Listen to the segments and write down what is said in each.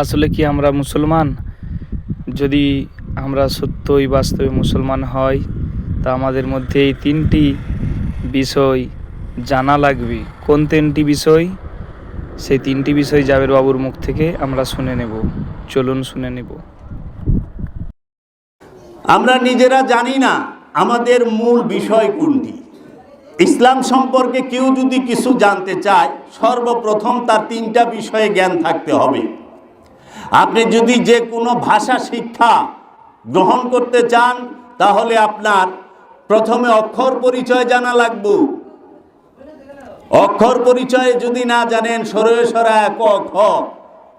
আসলে কি আমরা মুসলমান? যদি আমরা সত্যই বাস্তবে মুসলমান হই, তা আমাদের মধ্যে এই তিনটি বিষয় জানা লাগবে। কোন তিনটি বিষয়? সেই তিনটি বিষয় জাবের বাবুর মুখ থেকে আমরা শুনে নেব। চলুন শুনে নেব। আমরা নিজেরা জানি না আমাদের মূল বিষয় কোনটি। ইসলাম সম্পর্কে কেউ যদি কিছু জানতে চায়, সর্বপ্রথম তার তিনটা বিষয়ে জ্ঞান থাকতে হবে। আপনি যদি যে কোনো ভাষা শিক্ষা গ্রহণ করতে চান, তাহলে আপনার প্রথমে অক্ষর পরিচয় জানা লাগব। অক্ষর পরিচয় যদি না জানেন, সরয়ে সরা ক, খ।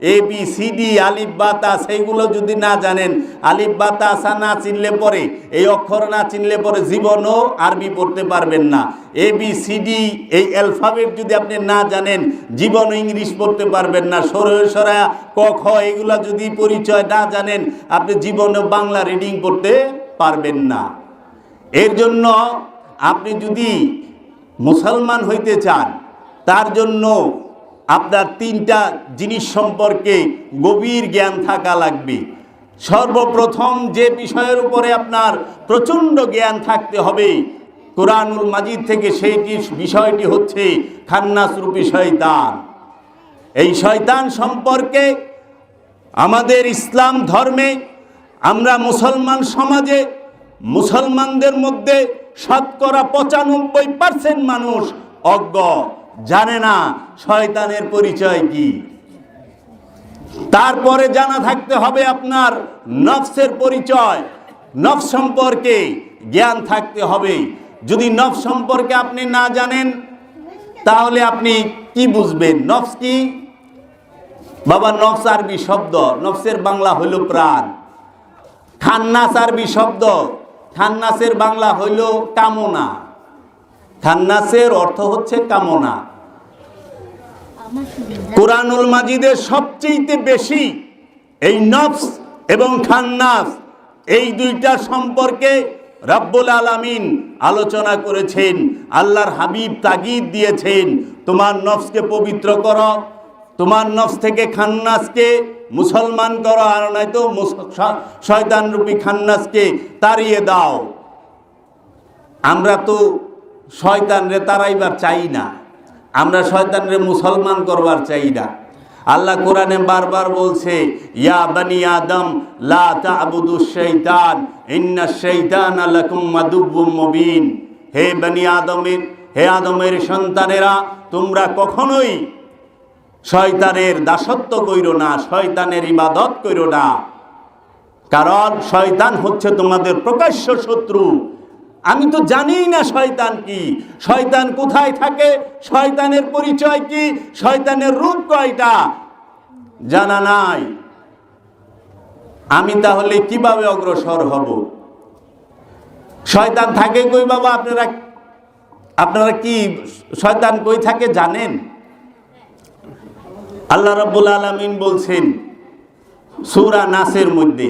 এ বি সি ডি আলিফ বাতা সেইগুলো যদি না জানেন, আলিফ বাতা আসা না চিনলে পরে, এই অক্ষর না চিনলে পরে জীবনও আরবি পড়তে পারবেন না। এ বি সি ডি এই অ্যালফাবেট যদি আপনি না জানেন জীবন ইংলিশ পড়তে পারবেন না। সরা ক, খ, এগুলো যদি পরিচয় না জানেন, আপনি জীবনেও বাংলা রিডিং করতে পারবেন না। এর জন্য আপনি যদি মুসলমান হইতে চান, তার জন্য আপনার তিনটা জিনিস সম্পর্কে গভীর জ্ঞান থাকা লাগবে। সর্বপ্রথম যে বিষয়ের উপরে আপনার প্রচণ্ড জ্ঞান থাকতে হবে, কোরআনুল মাজিদ থেকে সেইটি, বিষয়টি হচ্ছে খান্নাসরূপী শয়তান। এই শয়তান সম্পর্কে আমাদের ইসলাম ধর্মে আমরা মুসলমান সমাজে মুসলমানদের মধ্যে শতকরা পঁচানব্বই পার্সেন্ট মানুষ অজ্ঞ। জানে না শয়তানের পরিচয় কি। তারপরে জানা থাকতে হবে আপনার নফসের পরিচয়। নফস সম্পর্কে জ্ঞান থাকতে হবে। যদি নফস সম্পর্কে আপনি না জানেন, তাহলে আপনি কি বুঝবেন? নফস কি? বাবা, নফস আরবি শব্দ। নফসের বাংলা হইল প্রাণ। খান্নাস আরবি শব্দ। খান্নাসের বাংলা হইল কামনা। খান্নাসের অর্থ হচ্ছে কামনা। কোরআনুল মাজিদের সবচেয়ে বেশি এই নফস এবং খান্নাস এই দুইটা সম্পর্কে রব্বুল আলামিন আলোচনা করেছেন আল্লাহর হাবিব তাগিদ দিয়েছেন তোমার নফসকে পবিত্র করো তোমার নফস থেকে খান্নাসকে মুসলমান করো আর নয়তো শয়তান রূপী খান্নাসকে তাড়িয়ে দাও। আমরা তো শয়তান রে তারাইবার চাই না। আমরা শয়তান রে মুসলমান করবার চাই না। আল্লাহ কোরআনে বারবার বলছে, ইয়া বানি আদম, লা তা'বুদু শাইতান ইন্না শাইতান লাকুম মাদুব্বুম মুবিন। হে বানি আদমের, হে আদমের সন্তানেরা, তোমরা কখনোই শয়তানের দাসত্ব কইরো না, শয়তানের ইবাদত কইরো না। কারণ শয়তান হচ্ছে তোমাদের প্রকাশ্য শত্রু। আমি তো জানি না শয়তান কি। শয়তান কোথায় থাকে? শয়তানের পরিচয় কি? শয়তানের রূপ কয়টা? জানা নাই। আমি তাহলে কীভাবে অগ্রসর হব? শয়তান থাকে কই বাবা? আপনারা আপনারা কি শয়তান কই থাকে জানেন? আল্লাহ রাব্বুল আলামিন বলছেন, সূরা নাসের মধ্যে।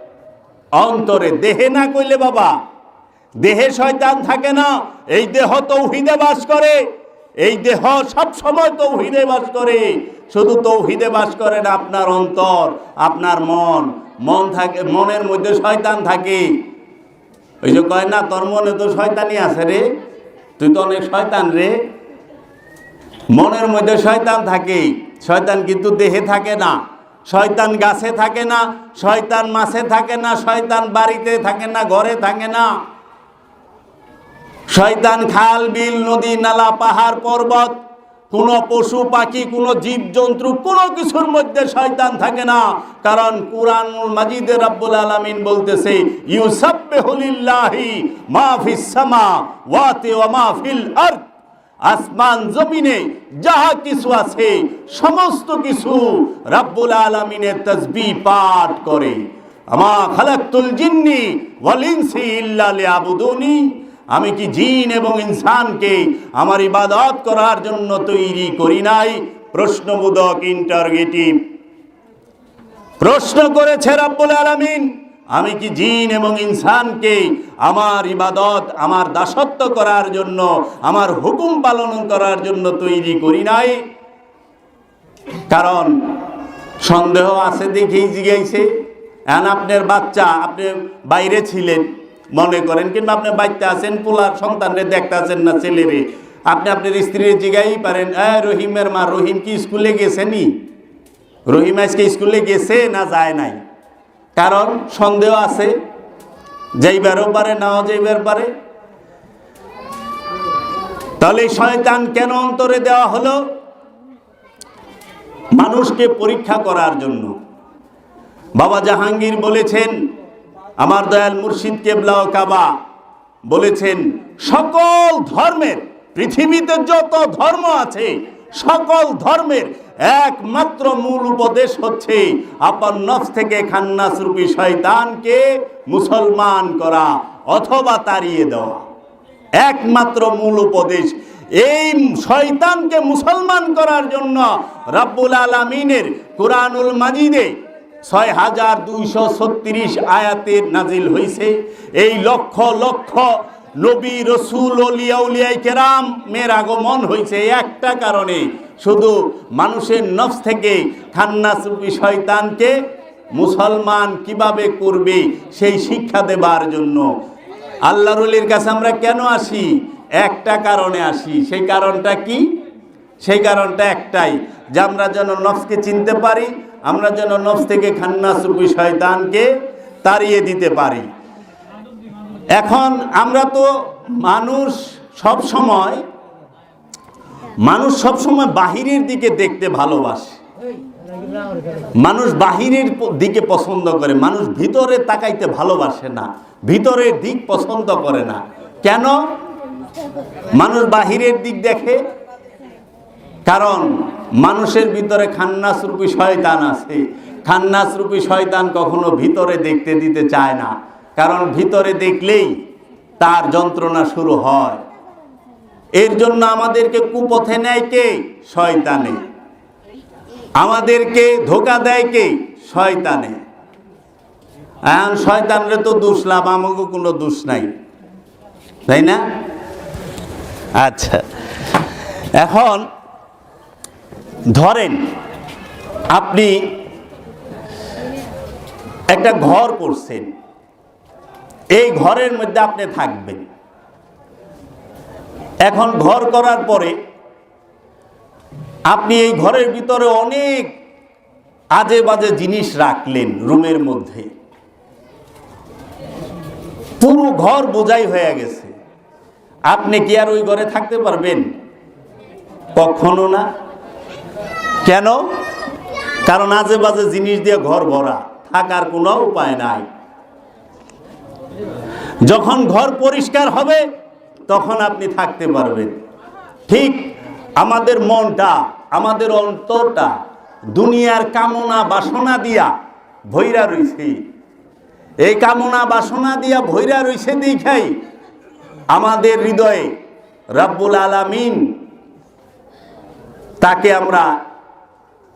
অন্তরে দেহে না কইলে বাবা, দেহে শয়তান থাকে না, এই দেহ তৌহিদে বাস করে, এই দেহ সব সময় তৌহিদে বাস করে, শুধু তৌহিদে বাস করে না আপনার অন্তর, আপনার মন মন থাকে, মনের মধ্যে শয়তান থাকে। ওই যে কয় না, তোর মনে তো শয়তানি আছে রে, তুই তো অনেক শয়তান রে। মনের মধ্যে শয়তান থাকে, শয়তান কিন্তু দেহে থাকে না। শয়তান গাছে থাকে না, শয়তান মাছে থাকে না, শয়তান বাড়িতে থাকে না, ঘরে থাকে না। শয়তান খাল, বিল, নদী, নালা, পাহাড়, পর্বত, কোন পশু, পাখি, কোন জীব জন্তু কোনো কিছুর মধ্যে শয়তান থাকে না। কারণ কুরআনুল মাজিদে রাব্বুল আলামিন বলতেছে ইউসাব্বিহুলিল্লাহি মা ফিস সামা ওয়াতি ওয়া মা ফিল আরদ। আসমান জমিনে যাহা কিছু আছে, সমস্ত কিছু রাব্বুল আলামিনের তসবি পাঠ করে। আমা খালাক্তুল জিন্নি ওয়াল ইনসি ইল্লা লিয়াবুদুনি। আমি কি জিন এবং ইনসানকে আমার ইবাদত করার জন্য তৈরি করি নাই? প্রশ্নবোধক ইন্টারগেটিভ প্রশ্ন করেছে রাব্বুল আলামিন আমি কি জিন এবং ইনসানকে আমার ইবাদত, আমার দাসত্ব করার জন্য, আমার হুকুম পালন করার জন্য তৈরি করি নাই? কারণ সন্দেহ আছে দেখেই জিগাইছে। এখন আপনার বাচ্চা, আপনি বাইরে ছিলেন, মনে করেন, কিংবা আপনি বাচ্চা আছেন, পোলার সন্তানরে দেখতে আছেন না ছেলেরে। আপনি আপনার স্ত্রীর জিগাই পারেন, এ, রহিমের মা, রহিম কি স্কুলে গেছেনি? রহিম আজকে স্কুলে গেছে না যায় নাই? কারণ সন্দেহ আছে, যাইবারও পারে, নাও যাইবার পারে। তাহলে শয়তান কেন অন্তরে দেওয়া হলো? মানুষকে পরীক্ষা করার জন্য। বাবা জাহাঙ্গীর বলেছেন, আমার দয়াল মুর্শিদ কেবলা ও কাবা বলেছেন, সকল ধর্মের, পৃথিবীতে যত ধর্ম আছে, সকল ধর্মের একমাত্র মূল উপদেশ হচ্ছে আপন নফস থেকে খান্নাস রূপী শয়তানকে মুসলমান করা অথবা তাড়িয়ে দেওয়া। একমাত্র মূল উপদেশ। এই শয়তানকে মুসলমান করার জন্য রাব্বুল আলমিনের কোরআনুল মাজিদে ছয় হাজার দুইশো ছত্রিশ আয়াতের নাজিল হয়েছে এই লক্ষ লক্ষ নবী রসুল অলিয়াউলিয়াই কেরাম মের আগমন হয়েছে একটা কারণে। শুধু মানুষের নফস থেকে খান্নাসুপি শয়তানকে মুসলমান কীভাবে করবে সেই শিক্ষা দেবার জন্য। আল্লাহ রলির কাছে আমরা কেন আসি? একটা কারণে আসি। সেই কারণটা কি? সেই কারণটা একটাই, যে আমরা যেন নফসকে চিনতে পারি, আমরা যেন নফস থেকে খান্নাসুপি শয়তানকে তাড়িয়ে দিতে পারি। এখন আমরা তো মানুষ সব সময়, মানুষ সব সময় বাহিরের দিকে দেখতে ভালোবাসে। মানুষ বাহিরের দিকে পছন্দ করে, মানুষ ভিতরে তাকাইতে ভালোবাসে না ভিতরের দিক পছন্দ করে না। কেন? মানুষ বাহিরের দিক দেখে, কারণ মানুষের ভিতরে খান্নাস রূপী শয়তান আছে। খান্নাস রূপী শয়তান কখনো ভিতরে দেখতে দিতে চায় না। কারণ ভিতরে দেখলেই তার যন্ত্রণা শুরু হয়। এর জন্য আমাদেরকে কুপথে নেয় কে? শয়তানে। আমাদেরকে ধোকা দেয় কে? শয়তানে। এখন শয়তানরে তো দোষ লাভ আমাকে কোনো দোষ নাই। তাই না? আচ্ছা। এখন ধরেন আপনি একটা ঘর করছেন। এই ঘরের মধ্যে আপনি থাকবেন। এখন ঘর করার পরে আপনি এই ঘরের ভিতরে অনেক আজে বাজে জিনিস রাখলেন রুমের মধ্যে। পুরো ঘর বোঝাই হয়ে গেছে। আপনি কি আর ওই ঘরে থাকতে পারবেন? কখনো না। কেন? কারণ আজে বাজে জিনিস দিয়ে ঘর ভরা। থাকার কোনো উপায় নাই। যখন ঘর পরিষ্কার হবে, তখন আপনি থাকতে পারবেন। ঠিক আমাদের মনটা, আমাদের অন্তরটা, দুনিয়ার কামনা বাসনা দিয়া ভৈরা রইছে। এই কামনা বাসনা দিয়া ভৈরা রইছে দেখাই আমাদের হৃদয়ে রাব্বুল আলামিন তাকে আমরা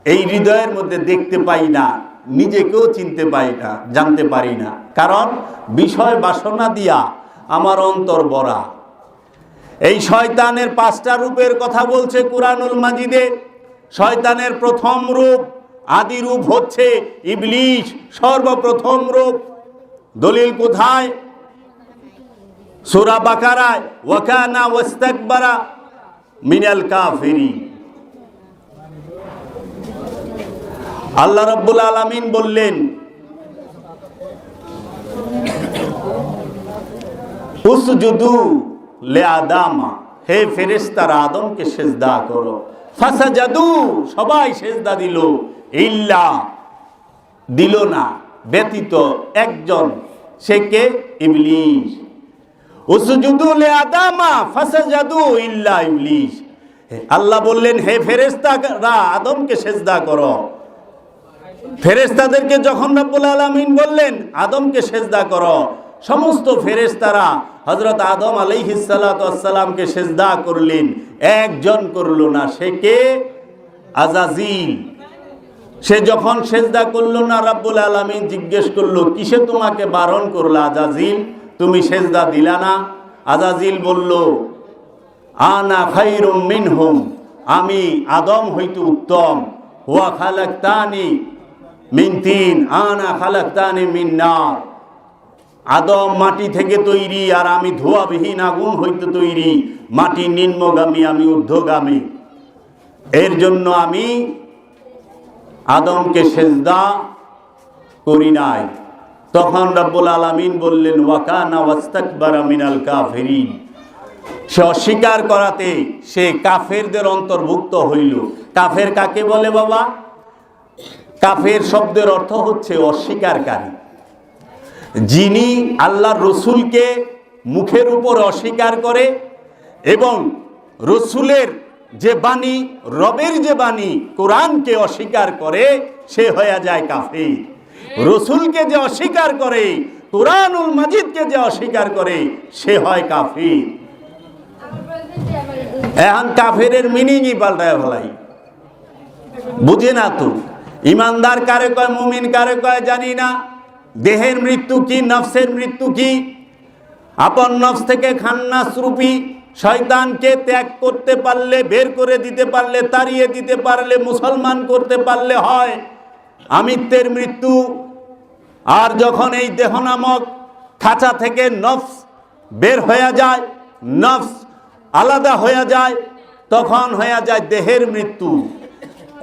এই হৃদয়ের মধ্যে দেখতে পাই না। নিজেকেও চিনতে পাই না, জানতে পারি না। কারণ বিষয় বাসনা দিয়া আমার অন্তর বরা এই শয়তানের পাঁচটা রূপের কথা বলছে কুরআনুল মাজিদে। শয়তানের প্রথম রূপ, আদি রূপ হচ্ছে ইবলিশ, সর্বপ্রথম রূপ। দলিল কোথায়? সূরা বাকারায় ওয়াকানা ওয়াস্তাকবারা মিনাল কাফিরিন। আল্লাহ রাব্বুল আলামিন বললেন, উসজুদু লে আদামা হে ফেরেশতারা, আদমকে সেজদা করো। ফাসাজাদু, সবাই সেজদা দিল। ইল্লা, দিল না, ব্যতীত একজন, সে কে? ইবলিস উসজুদু লে আদামা ফাসাজাদু ইল্লা ইবলিস আল্লাহ বললেন, হে ফেরেশতারা, আদমকে সেজদা করো। ফেরেশতাদেরকে যখন রব্বুল আলামিন বললেন, আদমকে সেজদা করো। সমস্ত ফেরেশতারা হযরত আদম আলাইহিস সালাতু সেজদা করলেন। একজন করল না, সে কে? আজাজিল। সে যখন সেজদা করল না, রাব্বুল আলামিন জিজ্ঞেস করল, কিসে তোমাকে বারণ করল আজাজিল? তুমি সেজদা দিলা না? আজাজিল বলল, আনা খাইরুম মিনহুম। আমি আদম হইতে উত্তম। হুয়া খালাকতানি মিন তিন, আনা খালাকতানি মিন নার। আদম মাটি থেকে তৈরি, আর আমি ধোয়াবিহীন আগুন হইতে তৈরি। মাটি নিম্নগামী, আমি ঊর্ধ্বগামী। এর জন্য আমি আদমকে সেজদা করি নাই। তখন রব্বুল আলামিন বললেন ওয়াকানা ওয়াস্তাকবারা মিনাল কাফিরিন। সে অস্বীকার করাতে সে কাফেরদের অন্তর্ভুক্ত হইল। কাফের কাকে বলে বাবা? কাফের শব্দের অর্থ হচ্ছে অস্বীকারকারী। যিনি আল্লাহর রসুলকে মুখের উপর অস্বীকার করে এবং রসুলের যে বাণী, রবের যে বাণী, কোরআনকে অস্বীকার করে, সে হয়ে যায় কাফের। রসুলকে যে অস্বীকার করে, কোরআনুল মাজিদকে যে অস্বীকার করে, সে হয় কাফির। এখন কাফেরের মিনিংই পাল্টায় ফেলাই। বুঝে না তো? ইমানদার কারে কয়, মুমিন কারে কয়, জানি না। দেহের মৃত্যু কি, নফসের মৃত্যু কি? আপন নফস থেকে খান্নাস রূপী শয়তানকে ত্যাগ করতে পারলে, বের করে দিতে পারলে, তাড়িয়ে দিতে পারলে, মুসলমান করতে পারলে হয় আমিত্বের মৃত্যু। আর যখন এই দেহ নামক খাঁচা থেকে নফস বের হয়ে যায়, নফস আলাদা হয়ে যায়, তখন হয়ে যায় দেহের মৃত্যু।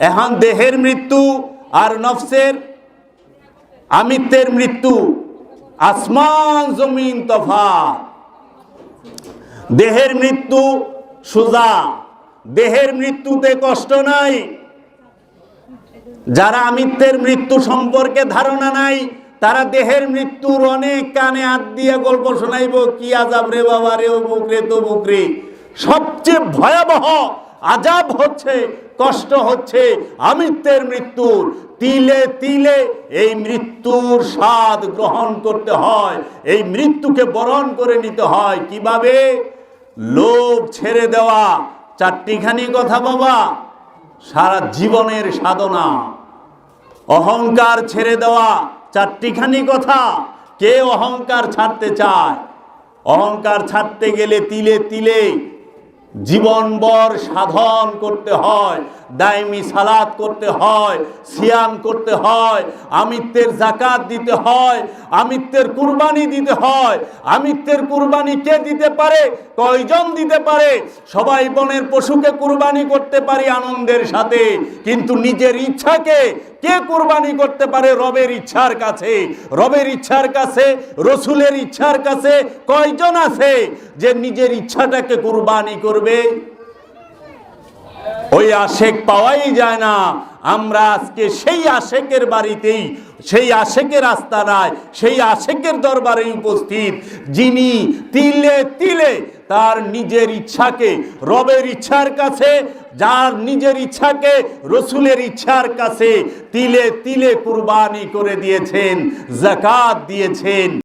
এখন দেহের মৃত্যু আর নফসের আমিত্বের মৃত্যু আসমান জমিন তফা। দেহের মৃত্যু সোজা। দেহের মৃত্যুতে কষ্ট নাই। যারা আমিত্বের মৃত্যু সম্পর্কে ধারণা নাই, তারা দেহের মৃত্যুর অনেক কানে হাত দিয়ে গল্প শোনাইব, কি আজাব রে বাবা রে ও বুকরে তো বুকরে সবচেয়ে ভয়াবহ আজাব হচ্ছে, কষ্ট হচ্ছে, আমিত্বের মৃত্যুর তিলে তিলে এই মৃত্যুর স্বাদ গ্রহণ করতে হয়, এই মৃত্যুকে বরণ করে নিতে হয়। কীভাবে? লোভ ছেড়ে দেওয়া। চারটিখানি কথা বাবা, সারা জীবনের সাধনা। অহংকার ছেড়ে দেওয়া, চারটিখানি কথা। কে অহংকার ছাড়তে চায়? অহংকার ছাড়তে গেলে তিলে তিলে জীবনভর সাধন করতে হয়, দায়মি সালাদ করতে হয়, সিয়াম করতে হয়, আমিত্বের জাকাত দিতে হয়, আমিত্বের কুরবানি দিতে হয়। আমিত্বের কুরবানি কে দিতে পারে? কয়জন দিতে পারে? সবাই বনের পশুকে কুরবানি করতে পারি আনন্দের সাথে, কিন্তু নিজের ইচ্ছাকে কে কুরবানি করতে পারে রবের ইচ্ছার কাছে? রবের ইচ্ছার কাছে, রসুলের ইচ্ছার কাছে কয়জন আছে যে নিজের ইচ্ছাটাকে কুরবানি করবে? ওই আশেক পাওয়াই যায় না। আমরা আজকে সেই আশেকের বাড়িতেই, সেই আশেকের আস্তানায়, সেই আশেকের দরবারে উপস্থিত, যিনি তিলে তিলে তার নিজের ইচ্ছাকে, রবের ইচ্ছার কাছে, যার নিজের ইচ্ছাকে, রসুলের ইচ্ছার কাছে তিলে তিলে কুরবানি করে দিয়েছেন, জাকাত দিয়েছেন।